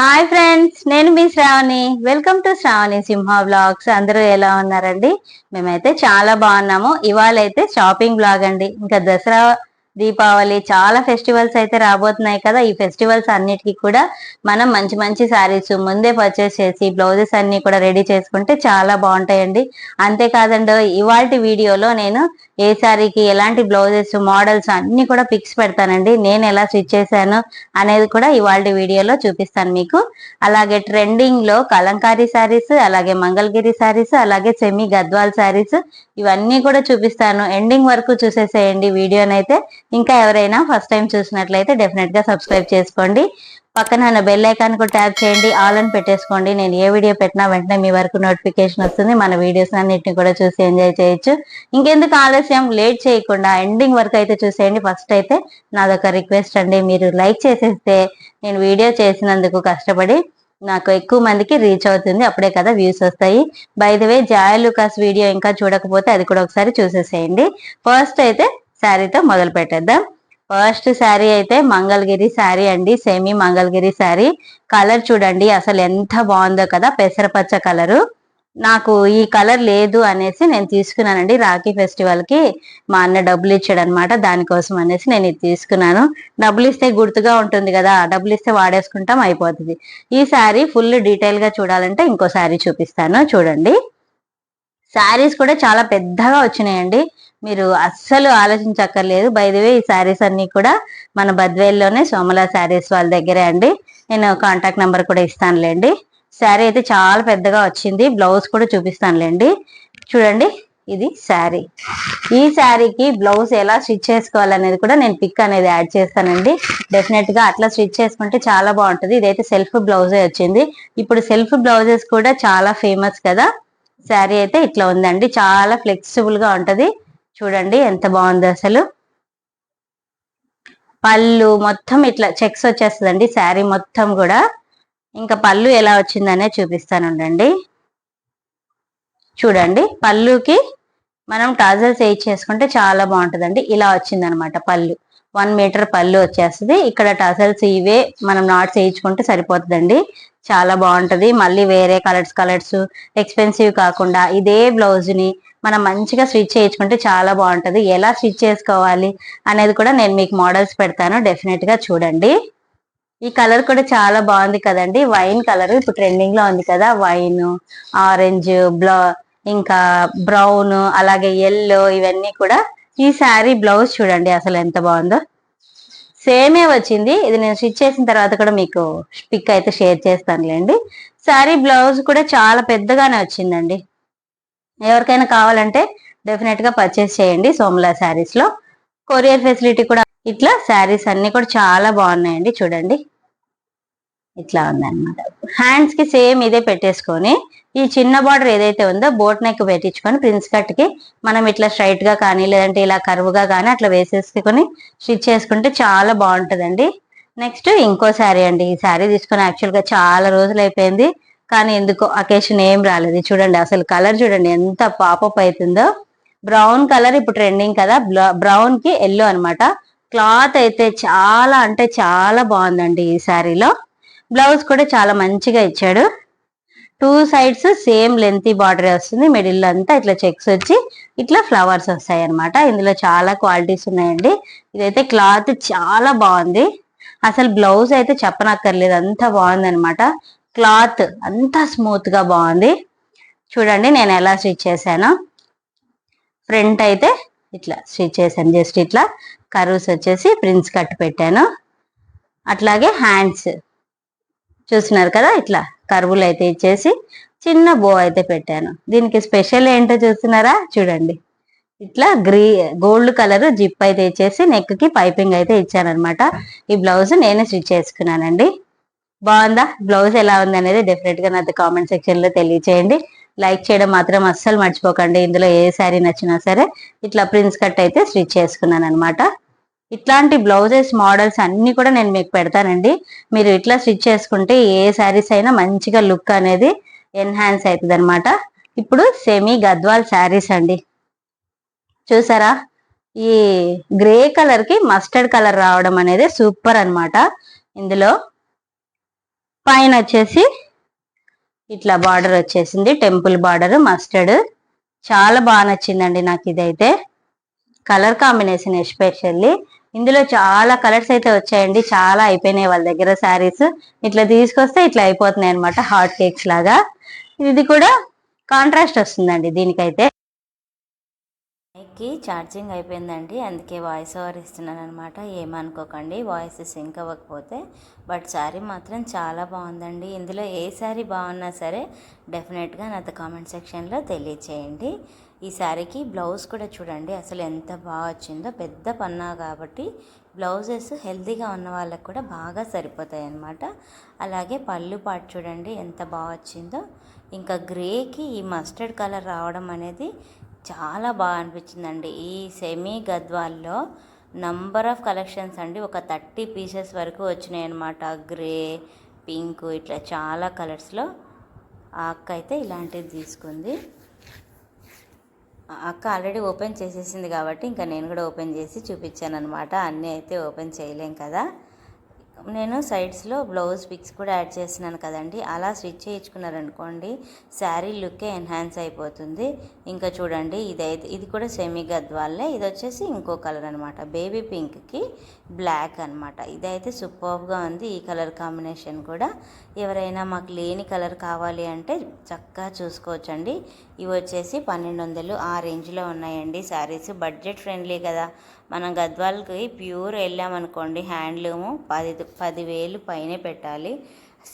Hi friends నేను మీ Sravani. Welcome to Sravani Simha blogs అందరూ ఎలా ఉన్నారండి? మేమైతే చాలా బాగున్నాము. ఇవాళ అయితే షాపింగ్ బ్లాగ్ అండి. ఇంకా దసరా దీపావళి చాలా ఫెస్టివల్స్ అయితే రాబోతున్నాయి కదా. ఈ ఫెస్టివల్స్ అన్నిటికీ కూడా మనం మంచి మంచి శారీస్ ముందే పర్చేస్ చేసి బ్లౌజెస్ అన్ని కూడా రెడీ చేసుకుంటే చాలా బాగుంటాయండి. అంతేకాదండి ఇవాళ వీడియోలో నేను ఏ శారీకి ఎలాంటి బ్లౌజెస్ మోడల్స్ అన్ని కూడా పిక్స్ పెడతానండి. నేను ఎలా స్టిచ్ చేశాను అనేది కూడా ఇవాళ వీడియోలో చూపిస్తాను మీకు. అలాగే ట్రెండింగ్లో కలంకారీ శారీస్ అలాగే మంగళగిరి శారీస్ అలాగే సెమీ గద్వాల్ శారీస్ ఇవన్నీ కూడా చూపిస్తాను. ఎండింగ్ వరకు చూసేసేయండి వీడియోనైతే. ఇంకా ఎవరైనా ఫస్ట్ టైం చూసినట్లయితే డెఫినెట్గా సబ్స్క్రైబ్ చేసుకోండి. పక్కన ఉన్న బెల్ ఐకాన్ కూడా ట్యాప్ చేయండి ఆల్ అని పెట్టేసుకోండి. నేను ఏ వీడియో పెట్టినా వెంటనే మీ వరకు నోటిఫికేషన్ వస్తుంది. మన వీడియోస్ అన్నిటిని కూడా చూసి ఎంజాయ్ చేయొచ్చు. ఇంకెందుకు ఆలస్యం? లేట్ చేయకుండా ఎండింగ్ వరకు అయితే చూసేయండి. ఫస్ట్ అయితే నాదొక రిక్వెస్ట్ అండి. మీరు లైక్ చేసేస్తే నేను వీడియో చేసినందుకు కష్టపడి నాకు ఎక్కువ మందికి రీచ్ అవుతుంది. అప్పుడే కదా వ్యూస్ వస్తాయి. బై ద వే జాయ లుకాస్ వీడియో ఇంకా చూడకపోతే అది కూడా ఒకసారి చూసేసేయండి. ఫస్ట్ అయితే శారీతో మొదలు పెట్టేద్దాం. ఫస్ట్ శారీ అయితే మంగళగిరి శారీ అండి సెమీ మంగళగిరి శారీ. కలర్ చూడండి అసలు ఎంత బాగుందో కదా పెసరపచ్చ కలరు నాకు ఈ కలర్ లేదు అనేసి నేను తీసుకున్నానండి రాఖీ ఫెస్టివల్కి మా అన్న డబ్బులు ఇచ్చాడు అనమాట దానికోసం అనేసి నేను ఇది తీసుకున్నాను. డబ్బులు ఇస్తే గుర్తుగా ఉంటుంది కదా డబ్బులు ఇస్తే వాడేసుకుంటాం అయిపోతుంది. ఈ శారీ ఫుల్ డీటెయిల్గా చూడాలంటే ఇంకో శారీ చూపిస్తాను చూడండి. శారీస్ కూడా చాలా పెద్దగా వచ్చినాయండి. మీరు అస్సలు ఆలోచించక్కర్లేదు. బైదవే ఈ శారీస్ అన్ని కూడా మన బద్వేల్లోనే సోమల శారీస్ వాళ్ళ దగ్గరే అండి. నేను కాంటాక్ట్ నెంబర్ కూడా ఇస్తానులేండి. శారీ అయితే చాలా పెద్దగా వచ్చింది. బ్లౌజ్ కూడా చూపిస్తానులేండి. చూడండి ఇది శారీ ఈ శారీకి బ్లౌజ్ ఎలా స్టిచ్ చేసుకోవాలనేది కూడా నేను పిక్ అనేది యాడ్ చేస్తానండి. డెఫినెట్గా అట్లా స్టిచ్ చేసుకుంటే చాలా బాగుంటుంది. ఇదైతే సెల్ఫ్ బ్లౌజే వచ్చింది. ఇప్పుడు సెల్ఫ్ బ్లౌజెస్ కూడా చాలా ఫేమస్ కదా. శారీ అయితే ఇట్లా ఉందండి. చాలా ఫ్లెక్సిబుల్గా ఉంటది. చూడండి ఎంత బాగుంది అసలు. పళ్ళు మొత్తం ఇట్లా చెక్స్ వచ్చేస్తుందండి శారీ మొత్తం కూడా. ఇంకా పళ్ళు ఎలా వచ్చిందనే చూపిస్తాను ఉండండి. చూడండి పళ్ళుకి మనం టాజల్స్ వేయి చేసుకుంటే చాలా బాగుంటుందండి. ఇలా వచ్చిందనమాట పళ్ళు. వన్ మీటర్ పళ్ళు వచ్చేస్తుంది. ఇక్కడ టసల్స్ ఇవే మనం నాట్స్ వేయించుకుంటే సరిపోతుందండి. చాలా బాగుంటుంది. మళ్ళీ వేరే కలర్స్ కలర్స్ ఎక్స్పెన్సివ్ కాకుండా ఇదే బ్లౌజ్ని మనం మంచిగా స్టిచ్ చేయించుకుంటే చాలా బాగుంటుంది. ఎలా స్టిచ్ చేసుకోవాలి అనేది కూడా నేను మీకు మోడల్స్ పెడతాను. డెఫినెట్గా చూడండి. ఈ కలర్ కూడా చాలా బాగుంది కదండి. వైన్ కలర్ ఇప్పుడు ట్రెండింగ్లో ఉంది కదా. వైన్ ఆరెంజ్ బ్లా ఇంకా బ్రౌన్ అలాగే ఎల్లో ఇవన్నీ కూడా ఈ శారీ బ్లౌజ్ చూడండి అసలు ఎంత బాగుందో. సేమే వచ్చింది. ఇది నేను స్టిచ్ చేసిన తర్వాత కూడా మీకు పిక్ అయితే షేర్ చేస్తానులేండి. శారీ బ్లౌజ్ కూడా చాలా పెద్దగానే వచ్చిందండి. ఎవరికైనా కావాలంటే డెఫినెట్గా పర్చేస్ చేయండి సోమలా శారీస్లో కొరియర్ ఫెసిలిటీ కూడా ఇట్లా శారీస్ అన్ని కూడా చాలా బాగున్నాయండి చూడండి. ఇట్లా ఉందన్నమాట. హ్యాండ్స్కి సేమ్ ఇదే పెట్టేసుకొని ఈ చిన్న బార్డర్ ఏదైతే ఉందో బోట్ నెక్ పెట్టించుకొని ప్రిన్స్ కట్కి మనం ఇట్లా స్ట్రైట్గా కానీ లేదంటే ఇలా కరువుగా కానీ అట్లా వేసేసుకొని స్టిచ్ చేసుకుంటే చాలా బాగుంటుందండి. నెక్స్ట్ ఇంకో శారీ అండి. ఈ శారీ తీసుకొని యాక్చువల్గా చాలా రోజులు అయిపోయింది. కానీ ఎందుకో అకేషన్ ఏం రాలేదు. చూడండి అసలు కలర్ చూడండి ఎంత పాపప్ అవుతుందో బ్రౌన్ కలర్ ఇప్పుడు ట్రెండింగ్ కదా. బ్రౌన్కి ఎల్లో అనమాట క్లాత్ అయితే చాలా అంటే చాలా బాగుందండి ఈ శారీలో బ్లౌజ్ కూడా చాలా మంచిగా ఇచ్చాడు. Two sides same lengthy border వస్తుంది. మిడిల్ అంతా ఇట్లా చెక్స్ వచ్చి ఇట్లా ఫ్లవర్స్ వస్తాయి అనమాట ఇందులో చాలా క్వాలిటీస్ ఉన్నాయండి. ఇదైతే క్లాత్ చాలా బాగుంది. అసలు బ్లౌజ్ అయితే చెప్పనక్కర్లేదు. అంత బాగుంది అనమాట క్లాత్ అంతా స్మూత్గా బాగుంది. చూడండి నేను ఎలా స్టిచ్ చేశాను. ఫ్రంట్ అయితే ఇట్లా స్టిచ్ చేశాను. జస్ట్ ఇట్లా కర్వ్స్ వచ్చేసి ప్రిన్స్ కట్ పెట్టాను. అట్లాగే హ్యాండ్స్. చూస్తున్నారు కదా ఇట్లా కరువులు అయితే ఇచ్చేసి చిన్న బో అయితే పెట్టాను. దీనికి స్పెషల్ ఏంటో చూస్తున్నారా? చూడండి. ఇట్లా గ్రీ గోల్డ్ కలర్ జిప్ అయితే ఇచ్చేసి నెక్కి పైపింగ్ అయితే ఇచ్చానమాట ఈ బ్లౌజ్ నేనే స్టిచ్ చేసుకున్నానండి. బాగుందా? బ్లౌజ్ ఎలా ఉంది అనేది డెఫినెట్గా నాతో కామెంట్ సెక్షన్లో తెలియచేయండి. లైక్ చేయడం మాత్రం అస్సలు మర్చిపోకండి. ఇందులో ఏ శారీ నచ్చినా సరే ఇట్లా ప్రిన్స్ కట్ అయితే స్టిచ్ చేసుకున్నాను అనమాట ఇట్లాంటి బ్లౌజెస్ మోడల్స్ అన్ని కూడా నేను మీకు పెడతానండి. మీరు ఇట్లా స్టిచ్ చేసుకుంటే ఏ శారీస్ అయినా మంచిగా లుక్ అనేది ఎన్హాన్స్ అవుతుంది అనమాట ఇప్పుడు సెమీ గద్వాల్ శారీస్ అండి. చూసారా? ఈ గ్రే కలర్కి మస్టర్డ్ కలర్ రావడం అనేది సూపర్ అనమాట ఇందులో పైన వచ్చేసి ఇట్లా బార్డర్ వచ్చేసింది. Temple border mustard. చాలా బాగా నచ్చిందండి నాకు ఇదైతే. Colour combination especially. ఇందులో చాలా కలర్స్ అయితే వచ్చాయండి. చాలా అయిపోయినాయి వాళ్ళ దగ్గర శారీస్. ఇట్లా తీసుకొస్తే ఇట్లా అయిపోతున్నాయి అనమాట హాట్ కేక్స్ లాగా. ఇది కూడా కాంట్రాస్ట్ వస్తుందండి దీనికైతే. మైక్కి ఛార్జింగ్ అయిపోయిందండి. అందుకే వాయిస్ ఓవర్ ఇస్తున్నాను అనమాట ఏమనుకోకండి వాయిస్ సింక్ అవ్వకపోతే. బట్ శారీ మాత్రం చాలా బాగుందండి. ఇందులో ఏ శారీ బాగున్నా సరే డెఫినెట్గా నాతో కామెంట్ సెక్షన్లో తెలియచేయండి. ఈ శారీకి బ్లౌజ్ కూడా చూడండి అసలు ఎంత బాగా వచ్చిందో. పెద్ద పన్నా కాబట్టి బ్లౌజెస్ హెల్తీగా ఉన్న వాళ్ళకి కూడా బాగా సరిపోతాయి అన్నమాట. అలాగే పళ్ళు పాటు చూడండి ఎంత బాగా వచ్చిందో. ఇంకా గ్రేకి ఈ మస్టర్డ్ కలర్ రావడం అనేది చాలా బాగా అనిపించిందండి. ఈ సెమీ గద్వాల్లో నంబర్ ఆఫ్ కలెక్షన్స్ అండి ఒక థర్టీ పీసెస్ వరకు వచ్చినాయి అనమాట గ్రే పింక్ ఇట్లా చాలా కలర్స్లో. ఆ అక్క అయితే ఇలాంటిది తీసుకుంది. అక్క ఆల్రెడీ ఓపెన్ చేసేసింది కాబట్టి ఇంకా నేను కూడా ఓపెన్ చేసి చూపించాను అనమాట అన్నీ అయితే ఓపెన్ చేయలేం కదా. నేను సైడ్స్లో బ్లౌజ్ పిక్స్ కూడా యాడ్ చేస్తున్నాను కదండి. అలా స్టిచ్ చేయించుకున్నారనుకోండి శారీ లుక్కే ఎన్హాన్స్ అయిపోతుంది. ఇంకా చూడండి ఇదైతే ఇది కూడా సెమీ గద్వాళ్ళే ఇది వచ్చేసి ఇంకో కలర్ అనమాట బేబీ పింక్కి బ్లాక్ అనమాట ఇదైతే సూపర్గా ఉంది ఈ కలర్ కాంబినేషన్ కూడా. ఎవరైనా మాకు లేని కలర్ కావాలి అంటే చక్కగా చూసుకోవచ్చండి. ఇవి వచ్చేసి పన్నెండు వందలు ఆ రేంజ్లో ఉన్నాయండి శారీస్. బడ్జెట్ ఫ్రెండ్లీ కదా. మనం గద్వాలకి ప్యూర్ వెళ్ళామనుకోండి హ్యాండ్లూము పది పదివేలు పైనే పెట్టాలి.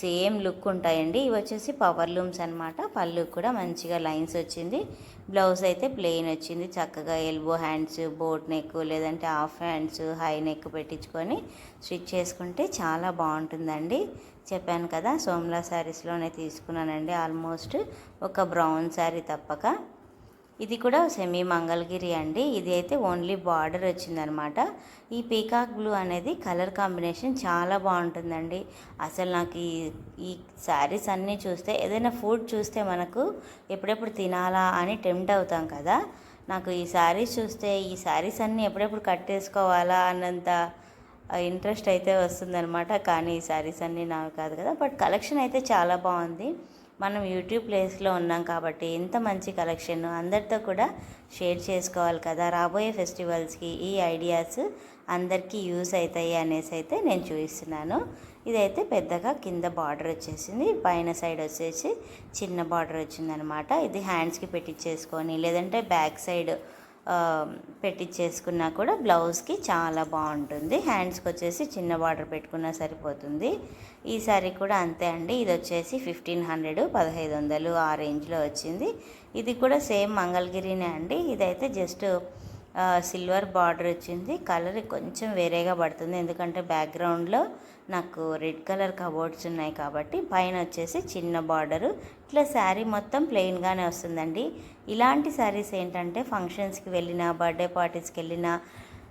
సేమ్ లుక్ ఉంటాయండి. ఇవి వచ్చేసి పవర్ లూమ్స్ అనమాట పళ్ళు కూడా మంచిగా లైన్స్ వచ్చింది. బ్లౌజ్ అయితే ప్లెయిన్ వచ్చింది. చక్కగా ఎల్బో హ్యాండ్స్ బోట్ నెక్ లేదంటే హాఫ్ హ్యాండ్స్ హై నెక్ పెట్టించుకొని స్టిచ్ చేసుకుంటే చాలా బాగుంటుందండి. చెప్పాను కదా సోమ్లా శారీస్లోనే తీసుకున్నానండి. ఆల్మోస్ట్ ఒక బ్రౌన్ శారీ తప్పక. ఇది కూడా సెమీ మంగళగిరి అండి. ఇది అయితే ఓన్లీ బార్డర్ వచ్చిందనమాట. ఈ పీకాక్ బ్లూ అనేది కలర్ కాంబినేషన్ చాలా బాగుంటుందండి. అసలు నాకు ఈ ఈ శారీస్ అన్నీ చూస్తే ఏదైనా ఫుడ్ చూస్తే మనకు ఎప్పుడెప్పుడు తినాలా అని టెంప్ట్ అవుతాం కదా. నాకు ఈ శారీస్ చూస్తే ఈ శారీస్ అన్నీ ఎప్పుడెప్పుడు కట్టేసుకోవాలా అన్నంత ఇంట్రెస్ట్ అయితే వస్తుందనమాట కానీ ఈ శారీస్ అన్నీ నావి కాదు కదా. బట్ కలెక్షన్ అయితే చాలా బాగుంది. మనం యూట్యూబ్ ప్లేస్లో ఉన్నాం కాబట్టి ఇంత మంచి కలెక్షన్ అందరితో కూడా షేర్ చేసుకోవాలి కదా. రాబోయే ఫెస్టివల్స్కి ఈ ఐడియాస్ అందరికీ యూస్ అవుతాయి అనేసి అయితే నేను చూపిస్తున్నాను. ఇదైతే పెద్దగా కింద బార్డర్ వచ్చేసింది. పైన సైడ్ వచ్చేసి చిన్న బార్డర్ వచ్చిందనమాట ఇది హ్యాండ్స్కి పెట్టించేసుకొని లేదంటే బ్యాక్ సైడ్ పెట్టించేసుకున్నా కూడా బ్లౌజ్కి చాలా బాగుంటుంది. హ్యాండ్స్కి వచ్చేసి చిన్న బార్డర్ పెట్టుకున్నా సరిపోతుంది. ఈ సారీ కూడా అంతే అండి. ఇది వచ్చేసి ఫిఫ్టీన్ హండ్రెడ్ పదహైదు వందలు ఆ రేంజ్లో వచ్చింది. ఇది కూడా సేమ్ మంగళగిరినే అండి. ఇదైతే జస్ట్ సిల్వర్ బార్డర్ వచ్చింది. కలర్ కొంచెం వేరేగా పడుతుంది. ఎందుకంటే బ్యాక్గ్రౌండ్లో నాకు రెడ్ కలర్ కబోర్డ్స్ ఉన్నాయి కాబట్టి పైన వచ్చేసి చిన్న బార్డరు ఇట్లా శారీ మొత్తం ప్లెయిన్గానే వస్తుందండి. ఇలాంటి శారీస్ ఏంటంటే ఫంక్షన్స్కి వెళ్ళినా బర్త్డే పార్టీస్కి వెళ్ళినా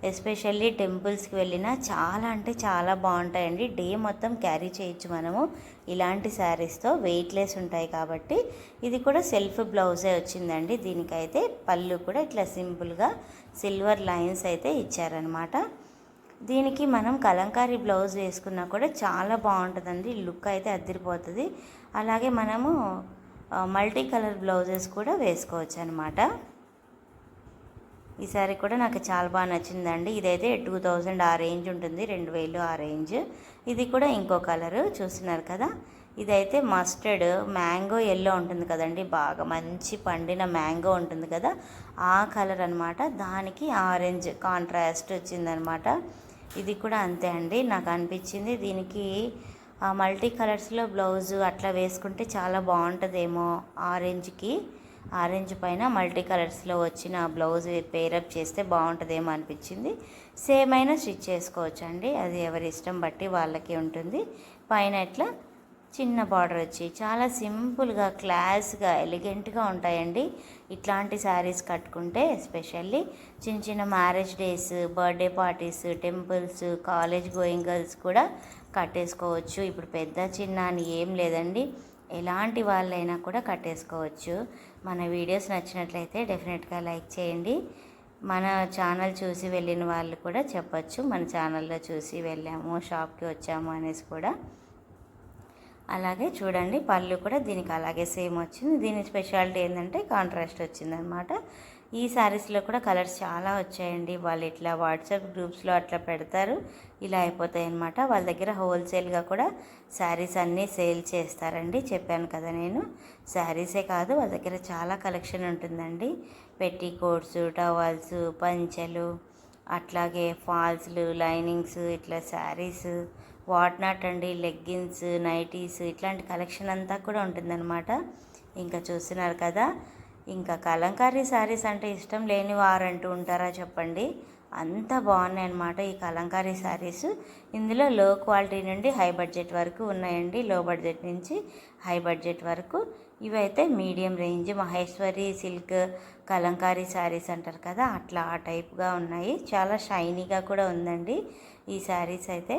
ఎస్పెషల్లీ టెంపుల్స్కి వెళ్ళినా చాలా అంటే చాలా బాగుంటాయండి. డే మొత్తం క్యారీ చేయొచ్చు మనము. ఇలాంటి శారీస్తో వెయిట్లెస్ ఉంటాయి కాబట్టి ఇది కూడా సెల్ఫ్ బ్లౌజే వచ్చిందండి. దీనికైతే పళ్ళు కూడా ఇట్లా సింపుల్గా సిల్వర్ లైన్స్ అయితే ఇచ్చారనమాట దీనికి మనం కలంకారీ బ్లౌజ్ వేసుకున్నా కూడా చాలా బాగుంటుందండి. లుక్ అయితే అద్దరిపోతుంది అలాగే మనము మల్టీ కలర్ బ్లౌజెస్ కూడా వేసుకోవచ్చు అనమాట ఈ సారీ కూడా నాకు చాలా బాగా నచ్చిందండి. ఇదైతే టూ థౌజండ్ ఆ రేంజ్ ఉంటుంది. రెండు వేలు ఆ రేంజ్. ఇది కూడా ఇంకో కలరు చూస్తున్నారు కదా. ఇదైతే మస్టర్డ్ మ్యాంగో ఎల్లో ఉంటుంది కదండి. బాగా మంచి పండిన మ్యాంగో ఉంటుంది కదా. ఆ కలర్ అనమాట దానికి ఆరెంజ్ కాంట్రాస్ట్ వచ్చిందనమాట ఇది కూడా అంతే అండి. నాకు అనిపించింది దీనికి మల్టీ కలర్స్లో బ్లౌజ్ అట్లా వేసుకుంటే చాలా బాగుంటుందేమో ఆరెంజ్కి. ఆరెంజ్ పైన మల్టీ కలర్స్లో వచ్చిన బ్లౌజ్ పేరప్ చేస్తే బాగుంటుందేమో అనిపించింది. సేమ్ అయినా స్టిచ్ చేసుకోవచ్చు అండి అది ఎవరి ఇష్టం బట్టి వాళ్ళకి ఉంటుంది. పైన ఇట్లా చిన్న బార్డర్ వచ్చి చాలా సింపుల్గా క్లాస్గా ఎలిగెంట్గా ఉంటాయండి. ఇట్లాంటి శారీస్ కట్టుకుంటే ఎస్పెషల్లీ చిన్న చిన్న marriage days birthday parties temples college going girls కూడా కట్టేసుకోవచ్చు. ఇప్పుడు పెద్ద చిన్న అని ఏం లేదండి. ఎలాంటి వాళ్ళైనా కూడా కట్టేసుకోవచ్చు. మన వీడియోస్ నచ్చినట్లయితే డెఫినెట్గా లైక్ చేయండి. మన ఛానల్ చూసి వెళ్ళిన వాళ్ళు కూడా చెప్పచ్చు. మన ఛానల్లో చూసి వెళ్ళాము షాప్కి వచ్చాము అనేసి కూడా. అలాగే చూడండి పళ్ళు కూడా దీనికి అలాగే సేమ్ వచ్చింది. దీని స్పెషాలిటీ ఏంటంటే కాంట్రాస్ట్ వచ్చిందనమాట ఈ శారీస్లో కూడా కలర్స్ చాలా వచ్చాయండి. వాళ్ళు ఇట్లా వాట్సాప్ గ్రూప్స్లో అట్లా పెడతారు. ఇలా అయిపోతాయి అనమాట వాళ్ళ దగ్గర హోల్సేల్గా కూడా శారీస్ అన్నీ సేల్ చేస్తారండి. చెప్పాను కదా నేను. శారీసే కాదు వాళ్ళ దగ్గర చాలా కలెక్షన్ ఉంటుందండి. పెట్టి కోట్స్ టవల్స్ పంచెలు అట్లాగే ఫాల్స్లు లైనింగ్స్ ఇట్లా శారీస్ వాట్ నాట్ అండి లెగ్గిన్స్ నైటీస్ ఇట్లాంటి కలెక్షన్ అంతా కూడా ఉంటుందన్నమాట. ఇంకా చూస్తున్నారు కదా ఇంకా కలంకారీ శారీస్ అంటే ఇష్టం లేని వారంటూ ఉంటారా చెప్పండి. అంత బాగున్నాయి అన్నమాట ఈ కలంకారీ శారీస్. ఇందులో లో క్వాలిటీ నుండి హై బడ్జెట్ వరకు ఉన్నాయండి. లో బడ్జెట్ నుంచి హై బడ్జెట్ వరకు. ఇవైతే medium range Maheshwari silk Kalamkari saris అంటారు కదా అట్లా ఆ టైప్గా ఉన్నాయి. చాలా షైనీగా కూడా ఉందండి ఈ శారీస్ అయితే.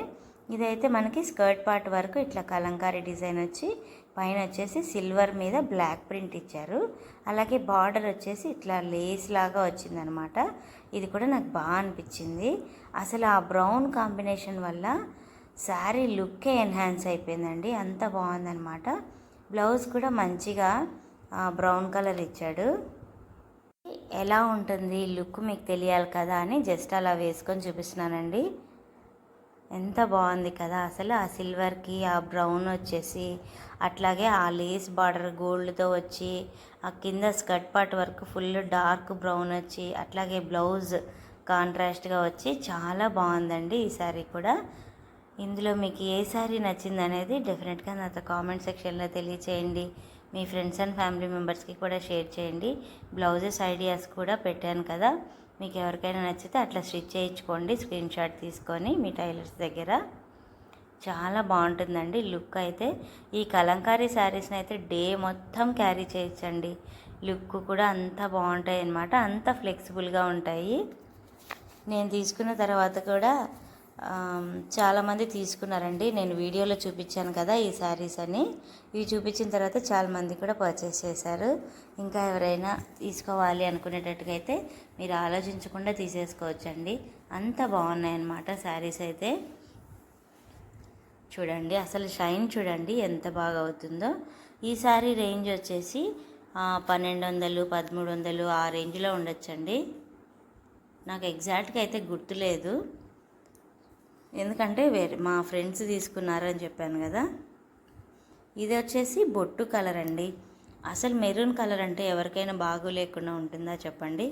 ఇదైతే మనకి స్కర్ట్ పార్ట్ వరకు ఇట్లా కలంకారీ డిజైన్ వచ్చి పైన వచ్చేసి సిల్వర్ మీద బ్లాక్ ప్రింట్ ఇచ్చారు. అలాగే బార్డర్ వచ్చేసి ఇట్లా లేస్ లాగా వచ్చిందనమాట. ఇది కూడా నాకు బాగా అనిపించింది. అసలు ఆ బ్రౌన్ కాంబినేషన్ వల్ల శారీ లుక్కే ఎన్హాన్స్ అయిపోయిందండి. అంత బాగుందనమాట. బ్లౌజ్ కూడా మంచిగా బ్రౌన్ కలర్ ఇచ్చాడు. ఎలా ఉంటుంది లుక్ మీకు తెలియాలి కదా అని జస్ట్ అలా వేసుకొని చూపిస్తున్నానండి. ఎంత బాగుంది కదా. అసలు ఆ సిల్వర్కి ఆ బ్రౌన్ వచ్చేసి అట్లాగే ఆ లేస్ బార్డర్ గోల్డ్తో వచ్చి ఆ కింద స్కర్ట్ పార్ట్ వరకు ఫుల్ డార్క్ బ్రౌన్ వచ్చి అట్లాగే బ్లౌజ్ కాంట్రాస్ట్గా వచ్చి చాలా బాగుందండి ఈ శారీ కూడా. ఇందులో మీకు ఏ శారీ నచ్చింది అనేది డెఫినెట్గా నాతో కామెంట్ సెక్షన్లో తెలియచేయండి. మీ ఫ్రెండ్స్ అండ్ ఫ్యామిలీ మెంబర్స్కి కూడా షేర్ చేయండి. బ్లౌజెస్ ఐడియాస్ కూడా పెట్టాను కదా. మీకు ఎవరికైనా నచ్చితే అట్లా స్టిచ్ చేయించుకోండి. స్క్రీన్ షాట్ తీసుకొని మీ టైలర్స్ దగ్గర. చాలా బాగుంటుందండి లుక్ అయితే. ఈ కలంకారీ శారీస్ని అయితే డే మొత్తం క్యారీ చేయొచ్చండి. లుక్ కూడా అంత బాగుంటాయి అన్నమాట అంత ఫ్లెక్సిబుల్గా ఉంటాయి. నేను తీసుకున్న తర్వాత కూడా చాలామంది తీసుకున్నారండి. నేను వీడియోలో చూపించాను కదా ఈ శారీస్ అని. ఇవి చూపించిన తర్వాత చాలామంది కూడా పర్చేస్ చేశారు. ఇంకా ఎవరైనా తీసుకోవాలి అనుకునేటట్టుగా అయితే మీరు ఆలోచించకుండా తీసేసుకోవచ్చండి. అంత బాగున్నాయి అన్నమాట శారీస్ అయితే. చూడండి అసలు షైన్ చూడండి ఎంత బాగా అవుతుందో. ఈ శారీ రేంజ్ వచ్చేసి పన్నెండు వందలు పదమూడు వందలు ఆ రేంజ్లో ఉండొచ్చండి. నాకు ఎగ్జాక్ట్గా అయితే గుర్తులేదు. ఎందుకంటే వేరే మా ఫ్రెండ్స్ తీసుకున్నారని చెప్పాను కదా. ఇది వచ్చేసి బొట్టు కలర్ అండి. అసలు మెరూన్ కలర్ అంటే ఎవరికైనా బాగు లేకుండా ఉంటుందా చెప్పండి.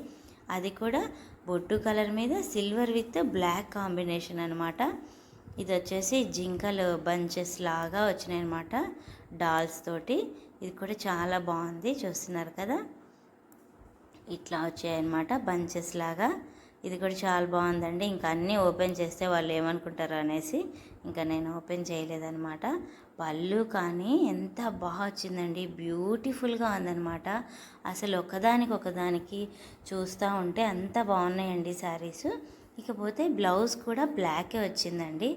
అది కూడా బొట్టు కలర్ మీద సిల్వర్ విత్ బ్లాక్ కాంబినేషన్ అనమాట ఇది వచ్చేసి జింకలు బంచెస్ లాగా వచ్చినాయి అనమాట డాల్స్ తోటి. ఇది కూడా చాలా బాగుంది చూస్తున్నారు కదా. ఇట్లా వచ్చాయన్నమాట బంచెస్ లాగా. ఇది కూడా చాలా బాగుందండి. ఇంకా అన్నీ ఓపెన్ చేస్తే వాళ్ళు ఏమనుకుంటారు అనేసి ఇంకా నేను ఓపెన్ చేయలేదనమాట పళ్ళు కానీ ఎంత బాగా వచ్చిందండి. బ్యూటిఫుల్గా ఉందన్నమాట. అసలు ఒకదానికి ఒకదానికి చూస్తూ ఉంటే అంత బాగున్నాయండి శారీస్. ఇకపోతే బ్లౌజ్ కూడా బ్లాకే వచ్చిందండి.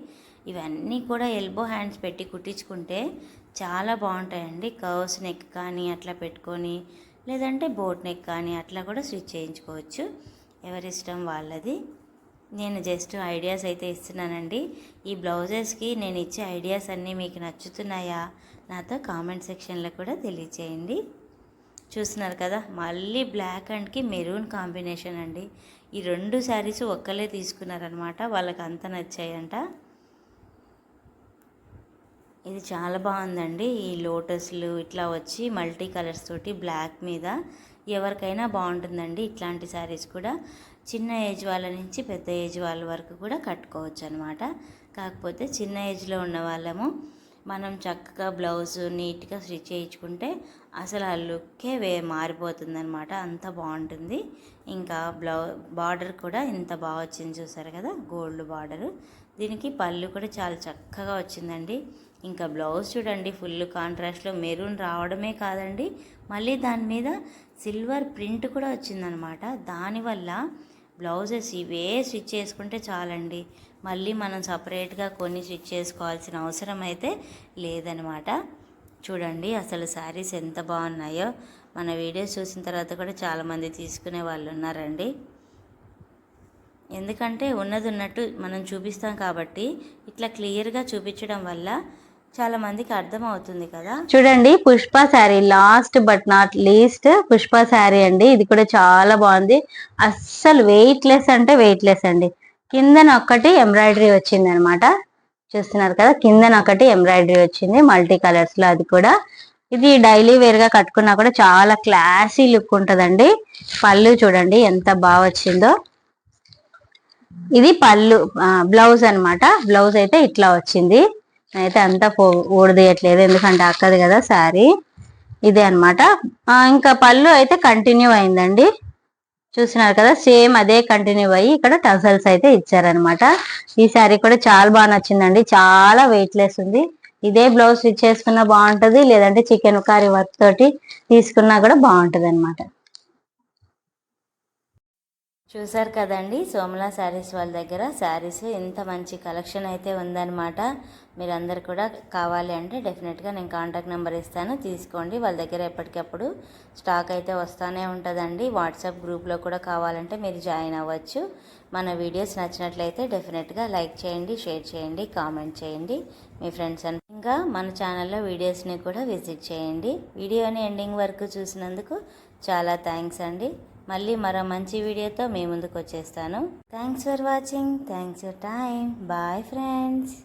ఇవన్నీ కూడా ఎల్బో హ్యాండ్స్ పెట్టి కుట్టించుకుంటే చాలా బాగుంటాయండి. కర్వ్స్ నెక్ కానీ అట్లా పెట్టుకొని లేదంటే బోట్ నెక్ కానీ అట్లా కూడా స్టిచ్ చేయించుకోవచ్చు. ఎవరిష్టం వాళ్ళది. నేను జస్ట్ ఐడియాస్ అయితే ఇస్తున్నానండి. ఈ బ్లౌజెస్కి నేను ఇచ్చే ఐడియాస్ అన్నీ మీకు నచ్చుతున్నాయా? నాతో కామెంట్ సెక్షన్లో కూడా తెలియచేయండి. చూస్తున్నారు కదా మళ్ళీ బ్లాక్ అండ్కి మెరూన్ కాంబినేషన్ అండి. ఈ రెండు శారీస్ ఒక్కలే తీసుకున్నారనమాట వాళ్ళకి అంత నచ్చాయంట. ఇది చాలా బాగుందండి. ఈ లోటస్లు ఇట్లా వచ్చి మల్టీ కలర్స్ తోటి బ్లాక్ మీద ఎవరికైనా బాగుంటుందండి ఇట్లాంటి శారీస్ కూడా. చిన్న ఏజ్ వాళ్ళ నుంచి పెద్ద ఏజ్ వాళ్ళ వరకు కూడా కట్టుకోవచ్చు అనమాట కాకపోతే చిన్న ఏజ్లో ఉన్న వాళ్ళము మనం చక్కగా బ్లౌజ్ నీట్గా స్టిచ్ చేయించుకుంటే అసలు ఆ లుక్కే వే మారిపోతుందనమాట అంత బాగుంటుంది. ఇంకా బ్లౌ బార్డర్ కూడా ఇంత బాగా వచ్చింది చూసారు కదా గోల్డ్ బార్డర్. దీనికి పళ్ళు కూడా చాలా చక్కగా వచ్చిందండి. ఇంకా బ్లౌజ్ చూడండి ఫుల్ కాంట్రాస్ట్లో మెరూన్ రావడమే కాదండి మళ్ళీ దాని మీద సిల్వర్ ప్రింట్ కూడా వచ్చిందనమాట దానివల్ల బ్లౌజెస్ ఇవే స్టిచ్ చేసుకుంటే చాలండి. మళ్ళీ మనం సపరేట్గా కొన్ని స్టిచ్ చేసుకోవాల్సిన అవసరం అయితే లేదనమాట. చూడండి అసలు శారీస్ ఎంత బాగున్నాయో. మన వీడియోస్ చూసిన తర్వాత కూడా చాలామంది తీసుకునే వాళ్ళు ఉన్నారండి. ఎందుకంటే ఉన్నది ఉన్నట్టు మనం చూపిస్తాం కాబట్టి ఇట్లా క్లియర్గా చూపించడం వల్ల చాలా మందికి అర్థం అవుతుంది కదా. చూడండి Pushpa sari last but not least Pushpa sari అండి. ఇది కూడా చాలా బాగుంది. అస్సలు వెయిట్ లెస్ అంటే వెయిట్ లెస్ అండి. కిందన ఒక్కటి ఎంబ్రాయిడరీ వచ్చింది అనమాట చూస్తున్నారు కదా కిందన ఒకటి ఎంబ్రాయిడరీ వచ్చింది మల్టీ కలర్స్లో అది కూడా. ఇది డైలీ వేర్గా కట్టుకున్నా కూడా చాలా క్లాసీ లుక్ ఉంటదండి. పళ్ళు చూడండి ఎంత బాగా వచ్చిందో. ఇది పళ్ళు బ్లౌజ్ అనమాట. బ్లౌజ్ అయితే ఇట్లా వచ్చింది. అయితే అంతా పో- ఊడదీయట్లేదు ఎందుకంటే అక్కది కదా శారీ ఇదే అనమాట. ఇంకా పళ్ళు అయితే కంటిన్యూ అయిందండి. చూసినారు కదా సేమ్ అదే కంటిన్యూ అయ్యి ఇక్కడ టసల్స్ అయితే ఇచ్చారనమాట ఈ శారీ కూడా చాలా బాగా నచ్చిందండి చాలా వెయిట్ లెస్ ఉంది. ఇదే బ్లౌజ్ స్టిచ్ చేసుకున్నా బాగుంటది లేదంటే చికెన్ కర్రీ వర్క్ తోటి తీసుకున్నా కూడా బాగుంటది అనమాట చూసారు కదండి సోమలా శారీస్ వాళ్ళ దగ్గర శారీస్ ఇంత మంచి కలెక్షన్ అయితే ఉందన్నమాట. మీరందరు కూడా కావాలి అంటే డెఫినెట్గా నేను కాంటాక్ట్ నెంబర్ ఇస్తాను. తీసుకోండి. వాళ్ళ దగ్గర ఎప్పటికప్పుడు స్టాక్ అయితే వస్తూనే ఉంటుందండి. వాట్సాప్ గ్రూప్లో కూడా కావాలంటే మీరు జాయిన్ అవ్వచ్చు. మన వీడియోస్ నచ్చినట్లయితే డెఫినెట్గా లైక్ చేయండి షేర్ చేయండి కామెంట్ చేయండి. మీ ఫ్రెండ్స్ అండ్ ఇంకా మన ఛానల్లో వీడియోస్ని కూడా విజిట్ చేయండి. వీడియోని ఎండింగ్ వరకు చూసినందుకు చాలా థ్యాంక్స్ అండి. మళ్ళీ మరో మంచి వీడియోతో మీ ముందుకు వచ్చేస్తాను. Thanks for watching. Thanks for time bye friends.